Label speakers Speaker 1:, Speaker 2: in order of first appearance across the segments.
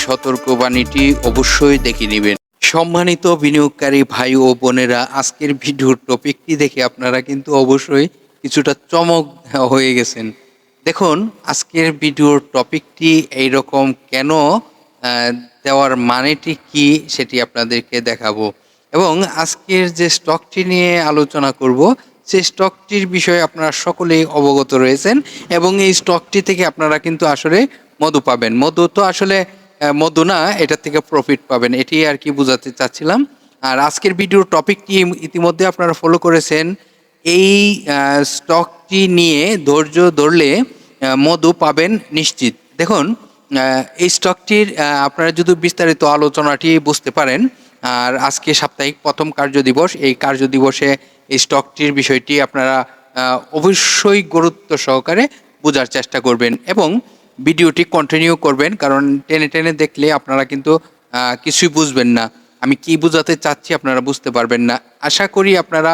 Speaker 1: সতর্কবাণীটি অবশ্যই দেখে নেবেন। সম্মানিত বিনিয়োগকারী ভাই ও বোনেরা আজকের ভিডিওর টপিকটি দেখে আপনারা কিন্তু অবশ্যই কিছুটা চমক হয়ে গেছেন। দেখুন আজকের ভিডিওর টপিকটি এইরকম কেন আহ, দেওয়ার মানেটি কি সেটি আপনাদেরকে দেখাবো। এবং আজকের যে স্টকটি নিয়ে আলোচনা করব সেই স্টকটির বিষয়ে আপনারা সকলেই অবগত রয়েছেন এবং এই স্টকটি থেকে আপনারা কিন্তু আসলে মধু পাবেন। মধু তো আসলে মধু না এটা থেকে প্রফিট পাবেন। এটি আর কি বোঝাতে চাচ্ছিলাম। আর আজকের ভিডিওর টপিকটি ইতিমধ্যে আপনারা ফলো করেছেন। এই স্টকটি নিয়ে ধৈর্য ধরলে মধু পাবেন নিশ্চিত। দেখুন এই স্টকটির আপনারা যদি বিস্তারিত আলোচনাটি বুঝতে পারেন, আর আজকে সাপ্তাহিক প্রথম কার্য দিবস, এই কার্য দিবসে এই স্টকটির বিষয়টি আপনারা অবশ্যই গুরুত্ব সহকারে বোঝার চেষ্টা করবেন। এবং ভিডিওটি কন্টিনিউ করবেন, কারণ টেনে টেনে দেখলে আপনারা কিন্তু কিছুই বুঝবেন না। আমি কি বোঝাতে চাচ্ছি আপনারা বুঝতে পারবেন না। আশা করি আপনারা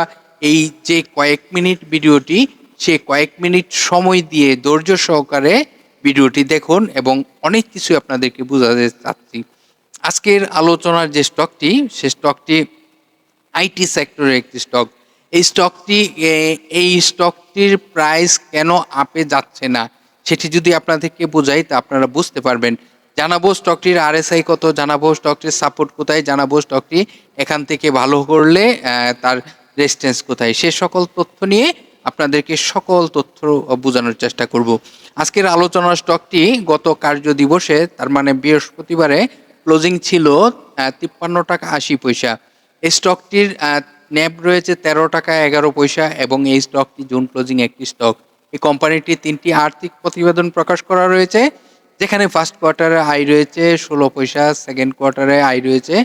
Speaker 1: এই যে কয়েক মিনিট ভিডিওটি, সে কয়েক মিনিট সময় দিয়ে ধৈর্য সহকারে ভিডিওটি দেখুন এবং অনেক কিছু আপনাদেরকে বোঝাতে চাচ্ছি। আজকের আলোচনার যে স্টকটি সে স্টকটি আইটি সেক্টরের একটি স্টক এই স্টকটি এই স্টকটির প্রাইস কেন আপে যাচ্ছে না? সেটি যদি আপনাদেরকে বোঝাই, তা আপনারা বুঝতে পারবেন। জানাব স্টকটির আরএসআই কত, জানাব স্টকটির সাপোর্ট কোথায়, জানাব স্টকটি এখান থেকে ভালো করলে তার রেজিস্ট্যান্স কোথায়। সে সকল তথ্য নিয়ে আপনাদেরকে সকল তথ্য বোঝানোর চেষ্টা করব। আজকের আলোচনার স্টকটি গত কার্য দিবসে তার মানে বৃহস্পতিবারে ক্লোজিং ছিল তিপ্পান্ন টাকা আশি পয়সা। এই স্টকটির ন্যাব রয়েছে তেরো টাকা এগারো পয়সা এবং এই স্টকটি জুন ক্লোজিং একটি স্টক এই কোম্পানিটি তিনটি আর্থিক প্রতিবেদন প্রকাশ করা রয়েছে, যেখানে ফার্স্ট কোয়ার্টারে আয় রয়েছে ষোলো পয়সা সেকেন্ড কোয়ার্টারে আয় রয়েছে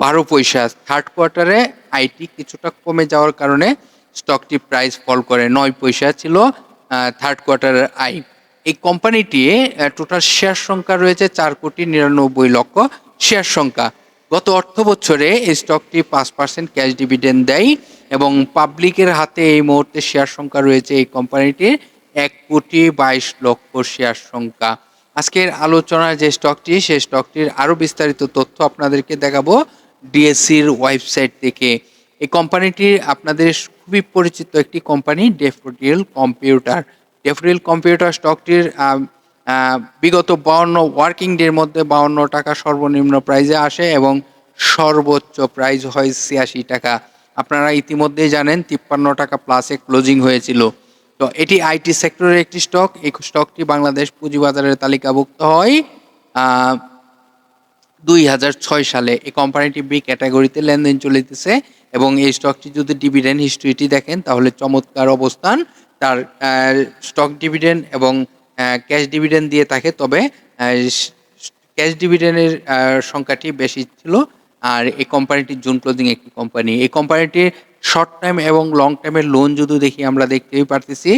Speaker 1: বারো পয়সা। থার্ড কোয়ার্টারে আইটি কিছুটা কমে যাওয়ার কারণে স্টকটি প্রাইস ফল করে নয় পয়সা ছিল থার্ড কোয়ার্টারের আয় এই কোম্পানিটি টোটাল শেয়ার সংখ্যা রয়েছে চার কোটি নিরানব্বই লক্ষ শেয়ার সংখ্যা। গত অর্থ বছরে এই স্টকটি পাঁচ পার্সেন্ট ক্যাশ ডিভিডেন্ড দেয়। এবং পাবলিকের হাতে এই মুহূর্তে শেয়ার সংখ্যা রয়েছে এই কোম্পানিটির এক কোটি বাইশ লক্ষ শেয়ার সংখ্যা। আজকের আলোচনার যে স্টকটি সেই স্টকটির আরও বিস্তারিত তথ্য আপনাদেরকে দেখাবো ডিএসসির ওয়েবসাইট থেকে। এই কোম্পানিটি আপনাদের খুবই পরিচিত একটি company Daffodil computer Daffodil computer স্টকটির বিগত বাউন্ন ওয়ার্কিং ডের মধ্যে বাউন্ন টাকা সর্বনিম্ন প্রাইজে আসে এবং সর্বোচ্চ প্রাইজ হয় ছিয়াশি টাকা। আপনারা ইতিমধ্যেই জানেন তিপ্পান্ন টাকা প্লাসে ক্লোজিং হয়েছিল। তো এটি আইটি সেক্টরের একটি স্টক এই স্টকটি বাংলাদেশ পুঁজিবাজারের তালিকাভুক্ত হয় দুই হাজার ছয় সালে। এই কোম্পানিটি বি ক্যাটাগরিতে লেনদেন চলিতেছে এবং এই স্টকটি যদি ডিভিডেন্ড হিস্ট্রিটি দেখেন, তাহলে চমৎকার অবস্থান। তার স্টক ডিভিডেন্ড এবং ক্যাশ ডিভিডেন্ড দিয়ে থাকে, তবে ক্যাশ ডিভিডেন্ডের সংখ্যাটি বেশি ছিল। আর এই কোম্পানিটি জুন ক্লোজিং একটি কোম্পানি এই কোম্পানিটির শর্ট টাইম এবং লং টাইমের লোন যদি দেখি, আমরা দেখতেই পারতেছি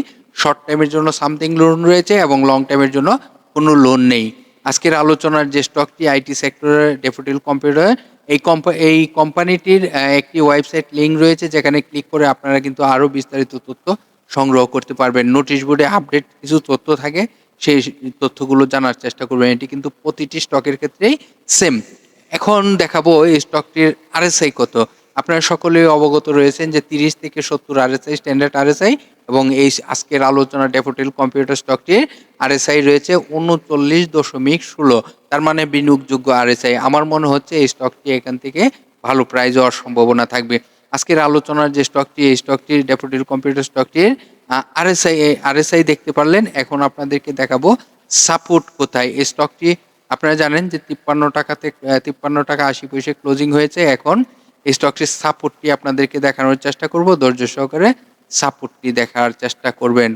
Speaker 1: শর্ট টাইমের জন্য সামথিং লোন রয়েছে এবং লং টাইমের জন্য কোনো লোন নেই। আজকের আলোচনার যে স্টকটি আইটি সেক্টরের ডেফোডিল কম্পিউটার এই কোম্পা এই কোম্পানিটির একটি ওয়েবসাইট লিঙ্ক রয়েছে, যেখানে ক্লিক করে আপনারা কিন্তু আরও বিস্তারিত তথ্য সংগ্রহ করতে পারবেন। নোটিশ বোর্ডে আপডেট কিছু তথ্য থাকে, সেই তথ্যগুলো জানার চেষ্টা করবেন। এটি কিন্তু প্রতিটি স্টকের ক্ষেত্রেই সেম এখন দেখাবো এই স্টকটির আরএসআই কত। আপনারা সকলেই অবগত রয়েছেন যে তিরিশ থেকে সত্তর আরএসআই স্ট্যান্ডার্ড আরএসআই এবং এই আজকের আলোচনা ডেফোটেল কম্পিউটার স্টকটির আরএসআই রয়েছে উনচল্লিশ দশমিক ষোলো। তার মানে বিনিয়োগযোগ্য আরএসআই আমার মনে হচ্ছে এই স্টকটি এখান থেকে ভালো প্রাইজ হওয়ার সম্ভাবনা থাকবে। আজকের আলোচনার যে স্টকটি এই স্টকটির ডেফোটেল কম্পিউটার স্টকটির আরএসআই আরএসআই দেখতে পারলেন। এখন আপনাদেরকে দেখাবো সাপোর্ট কোথায়। এই স্টকটি আপনারা জানেন যে তিপ্পান্ন টাকাতে তিপ্পান্ন টাকা আশি পয়সা ক্লোজিং হয়েছে। এখন এই স্টকটির সাপোর্টটি আপনাদেরকে দেখানোর চেষ্টা করব। ধৈর্য সহকারে সাপোর্টটি দেখার চেষ্টা করবেন।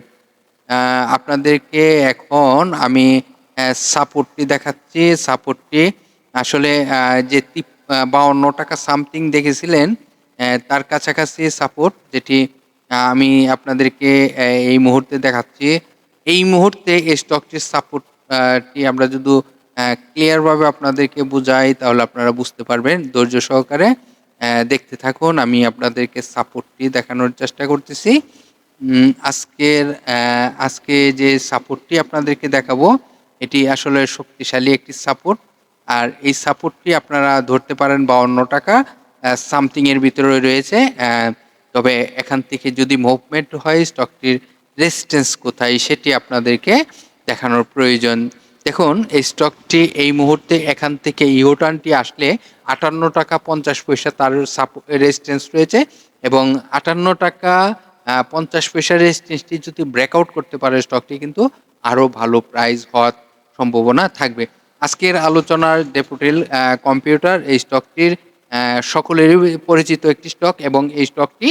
Speaker 1: আপনাদেরকে এখন আমি সাপোর্টটি দেখাচ্ছি। সাপোর্টটি আসলে যে বাউন্ন টাকা সামথিং দেখেছিলেন তার কাছাকাছি সাপোর্ট যেটি আমি আপনাদেরকে এই মুহূর্তে দেখাচ্ছি। এই মুহূর্তে এই স্টকটির সাপোর্টটি আমরা যদি ক্লিয়ারভাবে আপনাদেরকে বুঝাই, তাহলে আপনারা বুঝতে পারবেন। ধৈর্য সহকারে দেখতে থাকুন, আমি আপনাদেরকে সাপোর্টটি দেখানোর চেষ্টা করতেছি। আজকের আজকে যে সাপোর্টটি আপনাদেরকে দেখাবো, এটি আসলে শক্তিশালী একটি সাপোর্ট আর এই সাপোর্টটি আপনারা ধরতে পারেন বাউন্ন টাকা সামথিং এর ভিতরে রয়েছে। তবে এখান থেকে যদি মুভমেন্ট হয় স্টকটির রেজিস্ট্যান্স কোথায়, সেটি আপনাদেরকে দেখানোর প্রয়োজন। দেখুন, এই স্টকটি এই মুহূর্তে এখান থেকে ইউটার্নটি আসলে আটান্ন টাকা পঞ্চাশ পয়সা তার রেজিস্ট্যান্স রয়েছে এবং আটান্ন টাকা পঞ্চাশ পয়সা রেজিস্ট্যান্সটি যদি ব্রেকআউট করতে পারে স্টকটি কিন্তু আরও ভালো প্রাইস হওয়ার সম্ভাবনা থাকবে। আজকের আলোচনার ডেপুটেল কম্পিউটার এই স্টকটির সকলেরই পরিচিত একটি স্টক এবং এই স্টকটি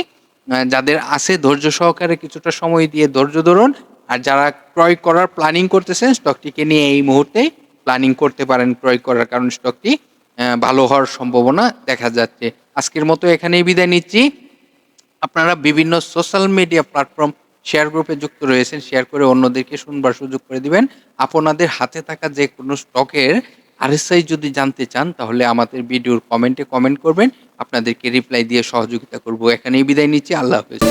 Speaker 1: যাদের আছে ধৈর্য সহকারে কিছুটা সময় দিয়ে ধৈর্য ধরুন আর যারা ক্রয় করার প্ল্যানিং করতেছেন স্টকটিকে নিয়ে এই মুহূর্তে প্ল্যানিং করতে পারেন ক্রয় করার কারণ স্টকটি ভালো হওয়ার সম্ভাবনা দেখা যাচ্ছে। আজকের মতো এখানেই বিদায় নিচ্ছি। আপনারা বিভিন্ন সোশ্যাল মিডিয়া প্ল্যাটফর্ম শেয়ার গ্রুপে যুক্ত রয়েছেন শেয়ার করে অন্যদেরকে শুনবার সুযোগ করে দিবেন। আপনাদের হাতে থাকা যে কোনো স্টকের আরএসআই যদি জানতে চান, তাহলে আমাদের ভিডিওর কমেন্টে কমেন্ট করবেন। আপনাদেরকে রিপ্লাই দিয়ে সহযোগিতা করব। এখানেই বিদায় নিচ্ছি। আল্লাহ হাফেজ।